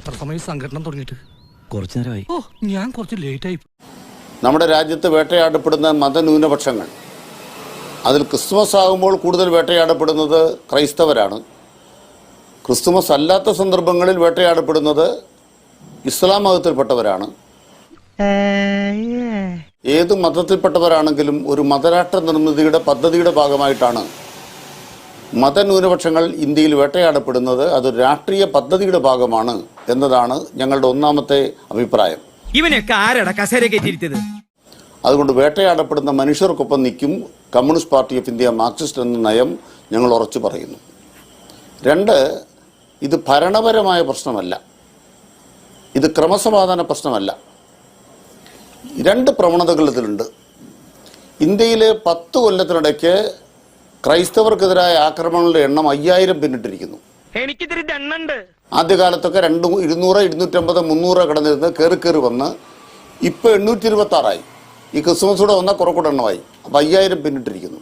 എത്ര സമയം സംഘടന തുടങ്ങിയിട്ട്? കുറച്ചു നേരമായി. ഓ ഞാൻ കുറച്ച് ലേറ്റ് ആയി. നമ്മുടെ രാജ്യത്ത് വേട്ടയാടപ്പെടുന്ന മതന്യൂനപക്ഷങ്ങൾ അതിൽ ക്രിസ്മസ് ആകുമ്പോൾ കൂടുതൽ വേട്ടയാടപ്പെടുന്നത് ക്രൈസ്തവരാണ്. ക്രിസ്തുമസ് അല്ലാത്ത സന്ദർഭങ്ങളിൽ വേട്ടയാടപ്പെടുന്നത് ഇസ്ലാം മതത്തിൽപ്പെട്ടവരാണ്. ഏത് മതത്തിൽപ്പെട്ടവരാണെങ്കിലും ഒരു മതരാഷ്ട്ര നിർമ്മിതിയുടെ പദ്ധതിയുടെ ഭാഗമായിട്ടാണ് മതന്യൂനപക്ഷങ്ങൾ ഇന്ത്യയിൽ വേട്ടയാടപ്പെടുന്നത്. അത് രാഷ്ട്രീയ പദ്ധതിയുടെ ഭാഗമാണ്. എന്നതാണ് ഞങ്ങളുടെ ഒന്നാമത്തെ അഭിപ്രായം. ഇവനൊക്കെ ആരട കസേര കയറ്റിയിരുത്തത് അതുകൊണ്ട് വേട്ടയാടപ്പെടുന്ന മനുഷ്യർക്കൊപ്പം നിൽക്കും Communist Party of India Marxist എന്ന നയം ഞങ്ങൾ ഉറച്ചു പറയുന്നു. രണ്ട് ഇത് ഭരണപരമായ പ്രശ്നമല്ല. ഇത് ക്രമസമാധാന പ്രശ്നമല്ല. രണ്ട് പ്രവണതകൾ ഇതിലുണ്ട്. ഇന്ത്യയിലെ പത്ത് കൊല്ലത്തിനിടയ്ക്ക് ക്രൈസ്തവർക്കെതിരായ ആക്രമണങ്ങളുടെ എണ്ണം അയ്യായിരം പിന്നിട്ടിരിക്കുന്നു. എനിക്കിതിരി ദണ്ണുണ്ട് ആദ്യകാലത്തൊക്കെ രണ്ട് ഇരുന്നൂറ് ഇരുന്നൂറ്റമ്പത് മുന്നൂറ് കിടന്നിരുന്ന് കയറി കയറി വന്ന് ഇപ്പോൾ എണ്ണൂറ്റി ഇരുപത്തി ആറായി ഈ ക്രിസ്മസ് കൂടെ വന്നാൽ കുറെ കൂടെ എണ്ണമായി. അപ്പം അയ്യായിരം പിന്നിട്ടിരിക്കുന്നു.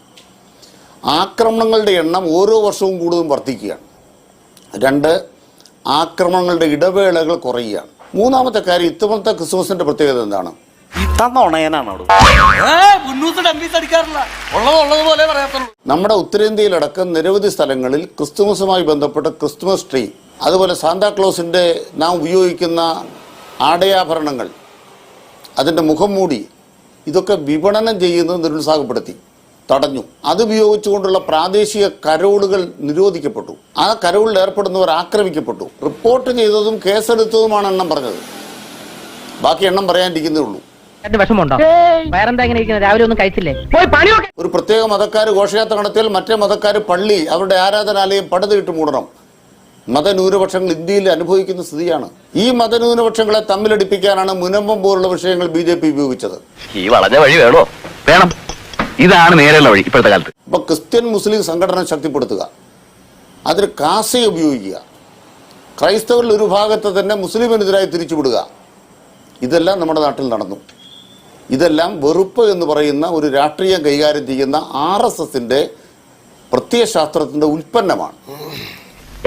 ആക്രമണങ്ങളുടെ എണ്ണം ഓരോ വർഷവും കൂടുതലും വർദ്ധിക്കുകയാണ്. രണ്ട് ആക്രമണങ്ങളുടെ ഇടവേളകൾ കുറയുകയാണ്. മൂന്നാമത്തെ കാര്യം ഇത്തവണത്തെ ക്രിസ്മസിന്റെ പ്രത്യേകത എന്താണ്? നമ്മുടെ ഉത്തരേന്ത്യയിലടക്കം നിരവധി സ്ഥലങ്ങളിൽ ക്രിസ്തുമസുമായി ബന്ധപ്പെട്ട ക്രിസ്തുമസ് ട്രീ അതുപോലെ സാന്താക്ലോസിന്റെ നാം ഉപയോഗിക്കുന്ന ആടയാഭരണങ്ങൾ അതിന്റെ മുഖം മൂടി ഇതൊക്കെ വിപണനം ചെയ്യുന്നത് നിരുത്സാഹപ്പെടുത്തി തടഞ്ഞു. അത് ഉപയോഗിച്ചുകൊണ്ടുള്ള പ്രാദേശിക കരോളുകൾ നിരോധിക്കപ്പെട്ടു. ആ കരോളിൽ ഏർപ്പെടുന്നവർ ആക്രമിക്കപ്പെട്ടു. റിപ്പോർട്ട് ചെയ്തതും കേസെടുത്തതുമാണ് എണ്ണം പറഞ്ഞത്. ബാക്കി എണ്ണം പറയാനിരിക്കുന്നേ ഉള്ളൂ. രണ്ട് വിഷമുണ്ടോ വേറെന്താ ഇങ്ങനെ ഇരിക്കുന്നത്? രാവിലെ ഒന്നും കഴിച്ചില്ലേ? പോയി പണി നോക്ക്. ഒരു പ്രത്യേക മതക്കാർ ഘോഷയാത്ര നടത്തിയാൽ മറ്റേ മതക്കാർ പള്ളി അവരുടെ ആരാധനാലയം പടുതിട്ട് മൂടണം. മതന്യൂനപക്ഷങ്ങൾ ഇന്ത്യയിൽ അനുഭവിക്കുന്ന സ്ഥിതിയാണ്. ഈ മതന്യൂനപക്ഷങ്ങളെ തമ്മിലടിപ്പിക്കാനാണ് മുനമ്പം പോലുള്ള വിഷയങ്ങൾ ബി ജെ പി ഉപയോഗിച്ചത്. ഈ വളഞ്ഞ വഴി വേണോ? വേണം. ഇതാണ് നേരെയുള്ള വഴി ഇപ്പോഴത്തെ കാലത്ത്. ഇപ്പൊ ക്രിസ്ത്യൻ മുസ്ലിം സംഘടന ശക്തിപ്പെടുത്തുക. അതിന് കാസയെ ഉപയോഗിക്കുക. ക്രൈസ്തവരിൽ ഒരു ഭാഗത്തെ തന്നെ മുസ്ലിമിനെതിരായി തിരിച്ചുവിടുക. ഇതെല്ലാം നമ്മുടെ നാട്ടിൽ നടന്നു. ഇതെല്ലാം വെറുപ്പ് എന്ന് പറയുന്ന ഒരു രാഷ്ട്രീയം കൈകാര്യം ചെയ്യുന്ന ആർ എസ് എസിന്റെ പ്രത്യയശാസ്ത്രത്തിന്റെ ഉൽപ്പന്നമാണ്.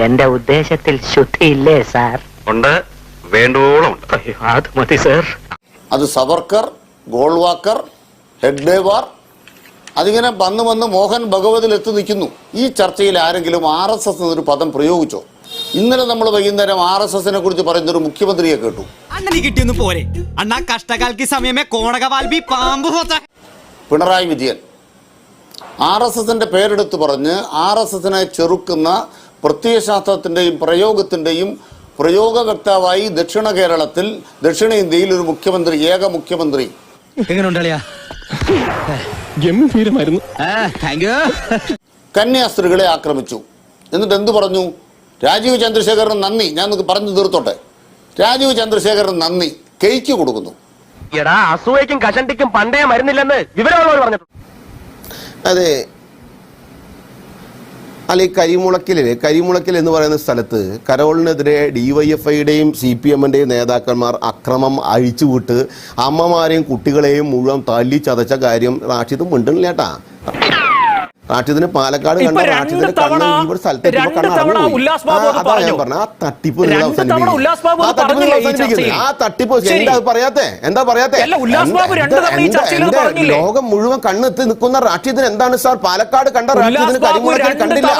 എന്റെ ഉദ്ദേശത്തിൽ ശുദ്ധിയില്ലേ സാർ? ഉണ്ട്. വേണ്ടോളം അത് മതി സാർ. അത് സവർക്കർ ഗോൾവാക്കർ ഹെഡ്ഡേവാർ അതിങ്ങനെ വന്ന് വന്ന് മോഹൻ ഭഗവതിൽ എത്തി നിൽക്കുന്നു. ഈ ചർച്ചയിൽ ആരെങ്കിലും ആർ എസ് എസ് എന്നൊരു പദം പ്രയോഗിച്ചോ? ഇന്നലെ നമ്മൾ വൈകുന്നേരം ആർ എസ് എസിനെ കുറിച്ച് പറയുന്ന ഒരു മുഖ്യമന്ത്രിയെ കേട്ടു. അണ്ണന് കിട്ടിയൊന്നും പോരെ. അണ്ണാ കഷ്ടകാലക്ക് സമയമേ കോണകവാൽബി പാമ്പ് പിണറായി വിജയൻ. ആർ എസ് എസിന്റെ പേരെടുത്ത് പറഞ്ഞ് ആർ എസ് എസിനെ ചെറുക്കുന്ന പ്രത്യയശാസ്ത്രത്തിന്റെയും പ്രയോഗത്തിന്റെയും പ്രയോഗകർത്താവായി ദക്ഷിണ കേരളത്തിൽ ദക്ഷിണേന്ത്യയിൽ ഒരു മുഖ്യമന്ത്രി ഏക മുഖ്യമന്ത്രി. കന്യാസ്ത്രീകളെ ആക്രമിച്ചു. എന്നിട്ട് എന്തു പറഞ്ഞു? രാജീവ് ചന്ദ്രശേഖരൻ നന്ദി. ഞാൻ പറഞ്ഞു തീർത്തോട്ടെ. രാജീവ് ചന്ദ്രശേഖരൻ നന്ദി. കേക്ക് കൊടുക്കുന്നു. എടാ അസൂയക്കും കഷണ്ടിക്കും പണ്ടേ മരുന്നില്ലെന്ന് വിവരമുള്ളവർ പറഞ്ഞു അതെ അല്ല ഈ കരിമുളക്കിൽ കരിമുളക്കിൽ എന്ന് പറയുന്ന സ്ഥലത്ത് കരോളിനെതിരെ ഡിവൈഎഫ്ഐയുടെയും സി പി എമ്മിന്റെയും നേതാക്കന്മാർ അക്രമം അഴിച്ചുവിട്ട് അമ്മമാരെയും കുട്ടികളെയും മുഴുവൻ തല്ലി ചതച്ച കാര്യം റാഷിദ് കേട്ടാ. റാഷിദിന് പാലക്കാട് കണ്ട? റാഷിദിന് സ്ഥലത്ത് പറഞ്ഞു. ആ തട്ടിപ്പ് ആ തട്ടിപ്പ്. എന്താ പറയാത്തെ? എന്താ പറയാത്തെ? ലോകം മുഴുവൻ കണ്ണെത്തി നിൽക്കുന്ന റാഷിദിന് എന്താണ് സാർ? പാലക്കാട് കണ്ട രാഷ്ട്രീയത്തിന് റാഷിദിന് ബാബു കണ്ടില്ല.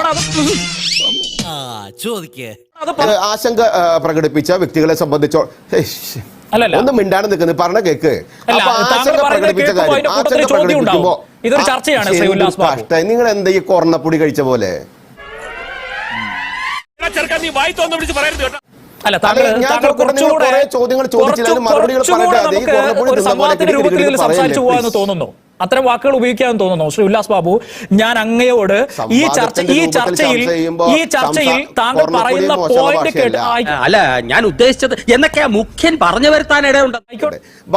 ആശങ്ക പ്രകടിപ്പിച്ച വ്യക്തികളെ സംബന്ധിച്ചോ ഒന്നും അല്ലല്ല. ഒന്ന് മിണ്ടാണ്ട് നിൽക്കുന്നത് പറഞ്ഞ കേക്ക്. അപ്പൊ ആശങ്ക പ്രകടിപ്പിച്ച കാര്യം ആശങ്ക പ്രകടിപ്പിക്കുമ്പോ ഇതൊരു ചർച്ചയാണ്. നിങ്ങൾ എന്താ ഈ കൊറണപ്പൊടി കഴിച്ച പോലെ? അല്ല താങ്കൾ താങ്കൾ കുറച്ചുകൂടെ കുറേ ചോദ്യങ്ങൾ ചോദിച്ചില്ല, മറുപടികൾ സംവാദത്തിന്റെ രൂപത്തിൽ സംസാരിച്ചു പോകാന്ന് തോന്നുന്നു. അത്തരം വാക്കുകൾ ഉപയോഗിക്കാൻ തോന്നുന്നു. ശ്രീ ഉല്ലാസ് ബാബു ഞാൻ അങ്ങയോട് ഈ ചർച്ച ഈ ചർച്ചയിൽ ഈ ചർച്ചയിൽ താങ്കൾ പറയുന്ന പോയിന്റ് കേട്ട് അല്ല ഞാൻ ഉദ്ദേശിച്ചത് എന്നൊക്കെയാ മുഖ്യൻ പറഞ്ഞു വരുത്താൻ ഇടയുണ്ട്.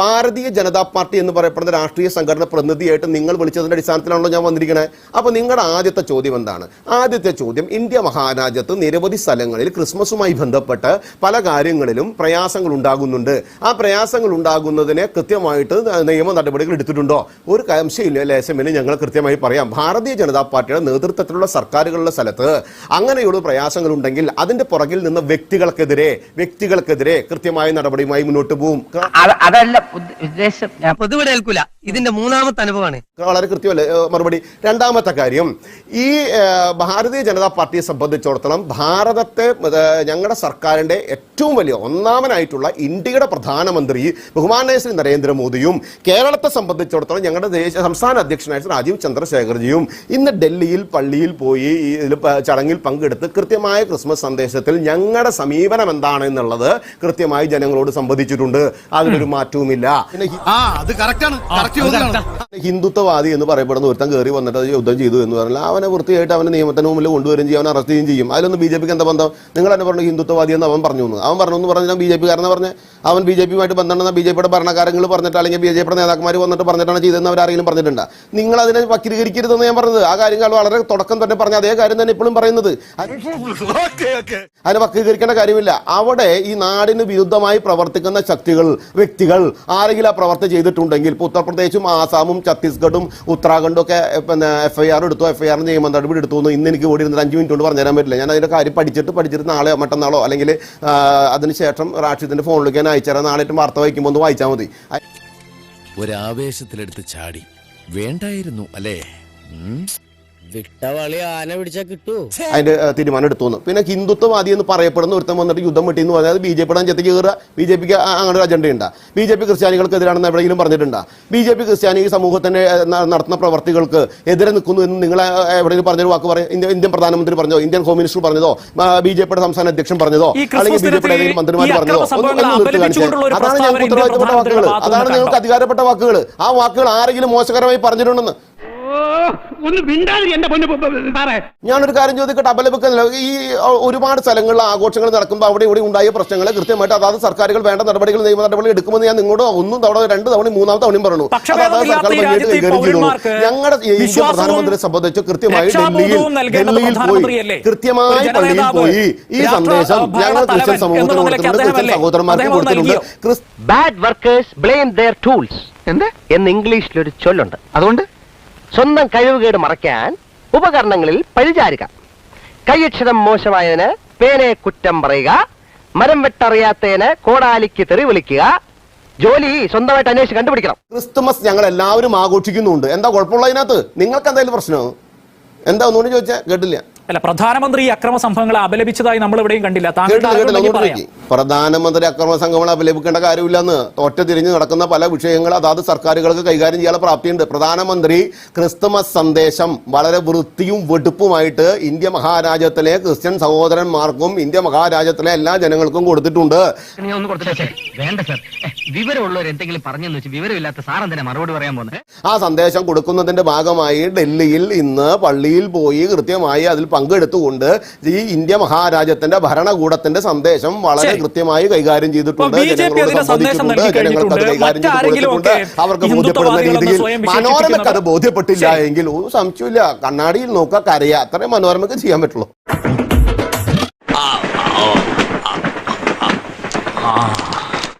ഭാരതീയ ജനതാ പാർട്ടി എന്ന് പറയപ്പെടുന്ന രാഷ്ട്രീയ സംഘടന പ്രതിനിധിയായിട്ട് നിങ്ങൾ വിളിച്ചതിന്റെ അടിസ്ഥാനത്തിലാണല്ലോ ഞാൻ വന്നിരിക്കുന്നത് അപ്പൊ നിങ്ങളുടെ ആദ്യത്തെ ചോദ്യം എന്താണ്? ആദ്യത്തെ ചോദ്യം ഇന്ത്യ മഹാരാജ്യത്ത് നിരവധി സ്ഥലങ്ങളിൽ ക്രിസ്മസുമായി ബന്ധപ്പെട്ട് പല കാര്യങ്ങളിലും പ്രയാസങ്ങൾ ഉണ്ടാകുന്നുണ്ട്. ആ പ്രയാസങ്ങൾ ഉണ്ടാകുന്നതിനെ കൃത്യമായിട്ട് നിയമ നടപടികൾ എടുത്തിട്ടുണ്ടോ? ഒരു സംശയമില്ല എമ്മിന് ഞങ്ങൾ കൃത്യമായി പറയാം. ഭാരതീയ ജനതാ പാർട്ടിയുടെ നേതൃത്വത്തിലുള്ള സർക്കാരുകളുടെ സ്ഥലത്ത് അങ്ങനെയുള്ള പ്രയാസങ്ങൾ ഉണ്ടെങ്കിൽ അതിന്റെ പുറകിൽ നിന്ന് വ്യക്തികൾക്കെതിരെ വ്യക്തികൾക്കെതിരെ കൃത്യമായ നടപടിയുമായി മുന്നോട്ട് പോകും അതല്ല ഉദ്ദ- ഉദ്ദേശം ഞാൻ പൊതുവിടെ ഏൽക്കൂല. ഇതിന്റെ മൂന്നാമത്തെ അനുഭവമാണ്. വളരെ കൃത്യമല്ല? മറുപടി. രണ്ടാമത്തെ കാര്യം ഈ ഭാരതീയ ജനതാ പാർട്ടിയെ സംബന്ധിച്ചിടത്തോളം ഭാരതത്തെ ഞങ്ങളുടെ സർക്കാരിന്റെ ഏറ്റവും വലിയ ഒന്നാമനായിട്ടുള്ള ഇന്ത്യയുടെ പ്രധാനമന്ത്രി ബഹുമാനായ ശ്രീ നരേന്ദ്രമോദിയും കേരളത്തെ സംബന്ധിച്ചിടത്തോളം ഞങ്ങളുടെ ദേശീയ സംസ്ഥാന അധ്യക്ഷനായ രാജീവ് ചന്ദ്രശേഖർജിയും ഇന്ന് ഡൽഹിയിൽ പള്ളിയിൽ പോയി ഇതിൽ ചടങ്ങിൽ പങ്കെടുത്ത് കൃത്യമായ ക്രിസ്മസ് സന്ദേശത്തിൽ ഞങ്ങളുടെ സമീപനം എന്താണ് എന്നുള്ളത് കൃത്യമായി ജനങ്ങളോട് സംവദിച്ചിട്ടുണ്ട്. അതിലൊരു മാറ്റവുമില്ല. അത് കറക്റ്റ് ആണ്. കറക്റ്റ് ഹിന്ദുത്വവാദി എന്ന് പറയപ്പെടുന്ന ഒരുത്തൻ കയറി വന്നിട്ട് അത് യുദ്ധം ചെയ്തു എന്ന് പറഞ്ഞാൽ അവനെ വൃത്തിയായിട്ട് അവനെ നിയമത്തിന് മുമ്പിൽ കൊണ്ടുവരും ചെയ്യും അവനെ അറസ്റ്റ് ചെയ്യും ചെയ്യും. അതിലൊന്നും ബി ജെ പിക്ക് എന്താ ബന്ധം? നിങ്ങൾ എന്നെ പറഞ്ഞു ഹിന്ദുത്വവാദി എന്ന് അവൻ പറഞ്ഞു എന്ന്. അവൻ പറഞ്ഞു എന്ന് പറഞ്ഞാൽ ബി ജെ പി കാരനെ പറഞ്ഞ്. അവൻ ബി ജെ പിയുമായിട്ട് ബന്ധമുണ്ടെന്ന് ബി ജെ പിയുടെ ഭരണകാരങ്ങൾ പറഞ്ഞിട്ട് അല്ലെങ്കിൽ ബി ജെ പിയുടെ നേതാക്കന്മാർ വന്നിട്ട് പറഞ്ഞിട്ടാണ് ചെയ്തതെന്ന് അവരാരെങ്കിലും പറഞ്ഞിട്ടുണ്ട്? നിങ്ങൾ അതിനെ വക്രീകരിക്കരുതെന്ന് ഞാൻ പറഞ്ഞത്. ആ കാര്യങ്ങൾ വളരെ തുടക്കം തന്നെ പറഞ്ഞ അതേ കാര്യം തന്നെ ഇപ്പോഴും പറയുന്നത്. അതിനെ വക്രീകരിക്കേണ്ട കാര്യമില്ല. അവിടെ ഈ നാടിന് വിരുദ്ധമായി പ്രവർത്തിക്കുന്ന ശക്തികൾ വ്യക്തികൾ ആരെങ്കിലും ആ പ്രവർത്തി ചെയ്തിട്ടുണ്ടെങ്കിൽ ഉത്തർപ്രദേശും ആസാമും ഛത്തീസ്ഗഡും ഉത്തരാഖണ്ഡും ഒക്കെ പിന്നെ എഫ് ഐ ആർ എടുത്തു. എഫ് ഐ ആർ നിയമ നടപടി എടുത്തു എന്ന് ഇന്ന് എനിക്ക് ഓടി ഇരുന്നിട്ട് അഞ്ച് മിനിറ്റ് കൊണ്ട് പറഞ്ഞുതരാൻ പറ്റില്ല. ഞാൻ അതിന്റെ കാര്യം പഠിച്ചിട്ട് പഠിച്ചിട്ട് നാളെ മറ്റന്നാളോ അല്ലെങ്കിൽ അതിനുശേഷം റാഷിദിന്റെ ഫോണിലേക്ക് ഞാൻ അയച്ചുതരാം. നാളെ ഏറ്റവും വാർത്ത വായിക്കുമ്പോൾ ഒന്ന് വായിച്ചാൽ മതി. ഒരാവേശത്തിലെടുത്ത് ചാടി. വേണ്ടായിരുന്നു അല്ലേ? വിട്ടവളി ആന പിടിച്ചാ കിട്ടൂ. അതിന്റെ തീരുമാനം എടുത്തു. പിന്നെ ഹിന്ദുത്വവാദി എന്ന് പറയപ്പെടുന്ന ഒരുത്തം വന്നിട്ട് യുദ്ധം വെട്ടി എന്ന് പറഞ്ഞാൽ ബി ജെ പിയുടെ അഞ്ചത്തേക്ക് കയറുക ബി ജെ പിക്ക് അങ്ങനെ ഒരു അജണ്ട ഉണ്ട്. ബി ജെ പി ക്രിസ്ത്യാനികൾക്കെതിരാണെന്ന് എവിടെയെങ്കിലും പറഞ്ഞിട്ടുണ്ട്? ബി ജെ പി ക്രിസ്ത്യാനി സമൂഹത്തിന്റെ നടത്തുന്ന പ്രവർത്തികൾക്ക് എതിരെ നിൽക്കുന്നു എന്ന് നിങ്ങൾ എവിടെയെങ്കിലും പറഞ്ഞൊരു വാക്ക് പറയും ഇന്ത്യ ഇന്ത്യൻ പ്രധാനമന്ത്രി പറഞ്ഞോ ഇന്ത്യൻ ഹോം മിനിസ്റ്റർ പറഞ്ഞതോ ബി ജെ പിയുടെ സംസ്ഥാന അധ്യക്ഷൻ പറഞ്ഞതോ ഈ അല്ലെങ്കിൽ ബി ജെ പിയുടെ ഏതെങ്കിലും മന്ത്രിമാർ പറഞ്ഞതോ? അതാണ് പ്രസ്താവന ഞങ്ങൾക്ക് ഉത്തരവാദിത്തപ്പെട്ട വാക്കുകൾ അതാണ് ഞങ്ങൾക്ക് നിങ്ങൾക്ക് അധികാരപ്പെട്ട വാക്കുകൾ ആ വാക്കുകൾ ആരെങ്കിലും മോശകരമായി പറഞ്ഞിട്ടുണ്ടെന്ന്. ഒന്ന് മിണ്ടാതിരി എന്റെ പൊന്നു സാറേ. ഞാനൊരു കാര്യം ചോദിക്കട്ടെ അപലപിക്കുന്നില്ല ഈ ഒരുപാട് സ്ഥലങ്ങളിൽ ആഘോഷങ്ങൾ നടക്കുമ്പോൾ അവിടെ ഇവിടെ ഉണ്ടായ പ്രശ്നങ്ങൾ കൃത്യമായിട്ട് അതാത് സർക്കാരുകൾ വേണ്ട നടപടികൾ നിയമ നടപടികൾ എടുക്കുമെന്ന് ഞാൻ നിങ്ങളോട് ഒന്നും തവണ രണ്ട് തവണ മൂന്നാം തവണയും പറഞ്ഞു ഞങ്ങളുടെ പ്രധാനമന്ത്രിയെ സംബന്ധിച്ച് കൃത്യമായി ഡൽഹിയിൽ ഡൽഹിയിൽ പോയി പ്രധാനമന്ത്രിയല്ലേ? കൃത്യമായി പള്ളിയിൽ പോയി ഈ സന്ദേശം ഞങ്ങളുടെ ഞങ്ങൾ ക്രിസ്ത്യൻ സമൂഹത്തിന് കൊടുത്തിട്ടുണ്ട് ക്രിസ്ത്യൻ സഹോദരന്മാർക്ക് കൊടുത്തിട്ടുണ്ട്. Bad workers blame their tools എന്ത്? എന്ന് ഇംഗ്ലീഷിൽ ഒരു ചൊല്ലുണ്ട്. അതുകൊണ്ട് സ്വന്തം കഴിവുകേട് മറയ്ക്കാൻ ഉപകരണങ്ങളിൽ പഴിചാരുക. കൈയക്ഷരം മോശമായതിന് പേനയെ കുറ്റം പറയുക. മരം വെട്ടറിയാത്തതിന് കോടാലിക്ക് തെറി വിളിക്കുക. ജോലി സ്വന്തമായിട്ട് അന്വേഷിച്ച് കണ്ടുപിടിക്കണം. ക്രിസ്തുമസ് ഞങ്ങൾ എല്ലാവരും ആഘോഷിക്കുന്നുണ്ട്. എന്താ കുഴപ്പമുള്ള അതിനകത്ത്? നിങ്ങൾക്ക് എന്തായാലും പ്രശ്നം? എന്താ ഒന്നുകൂടി ചോദിച്ചാൽ കേട്ടില്ല. അല്ല പ്രധാനമന്ത്രി ഈ അക്രമ സംഭവങ്ങളെ അപലപിച്ചതായി നമ്മൾ എവിടെയും കണ്ടില്ല. പ്രധാനമന്ത്രി അക്രമ സംഘങ്ങൾ അപലപിക്കേണ്ട കാര്യമില്ലെന്ന് ഒറ്റ തിരിഞ്ഞ് നടക്കുന്ന പല വിഷയങ്ങൾ അതാത് സർക്കാരുകൾക്ക് കൈകാര്യം ചെയ്യാനുള്ള പ്രാപ്തിയുണ്ട്. പ്രധാനമന്ത്രി ക്രിസ്തുമസ് സന്ദേശം വളരെ വൃത്തിയും വെടുപ്പുമായിട്ട് ഇന്ത്യ മഹാരാജ്യത്തിലെ ക്രിസ്ത്യൻ സഹോദരന്മാർക്കും ഇന്ത്യ മഹാരാജ്യത്തിലെ എല്ലാ ജനങ്ങൾക്കും കൊടുത്തിട്ടുണ്ട്. ആ സന്ദേശം കൊടുക്കുന്നതിന്റെ ഭാഗമായി ഡൽഹിയിൽ ഇന്ന് പള്ളിയിൽ പോയി കൃത്യമായി അതിൽ പങ്കെടുത്തുകൊണ്ട് ഈ ഇന്ത്യ മഹാരാജ്യത്തിന്റെ ഭരണകൂടത്തിന്റെ സന്ദേശം വളരെ കൃത്യമായി കൈകാര്യം ചെയ്തിട്ടുണ്ട്. അപ്പോൾ ബി ജെ പി ജനങ്ങളോട് അതിന്റെ സന്ദേശം സംവദിച്ചിട്ടുണ്ട് ജനങ്ങൾക്ക് അത് കൈകാര്യം ചെയ്ത് മറ്റാരെങ്കിലും കൊടുത്തിട്ടുണ്ട് ഒക്കെ അവർക്ക് ബോധ്യപ്പെടുന്ന രീതിയിൽ മനോരമയ്ക്ക് അത് ബോധ്യപ്പെട്ടില്ല. എങ്കിൽ ഒരു സംശയമില്ല കണ്ണാടിയിൽ നോക്കുക കരയാ അത്രേ മനോരമയ്ക്ക് ചെയ്യാൻ പറ്റുള്ളൂ.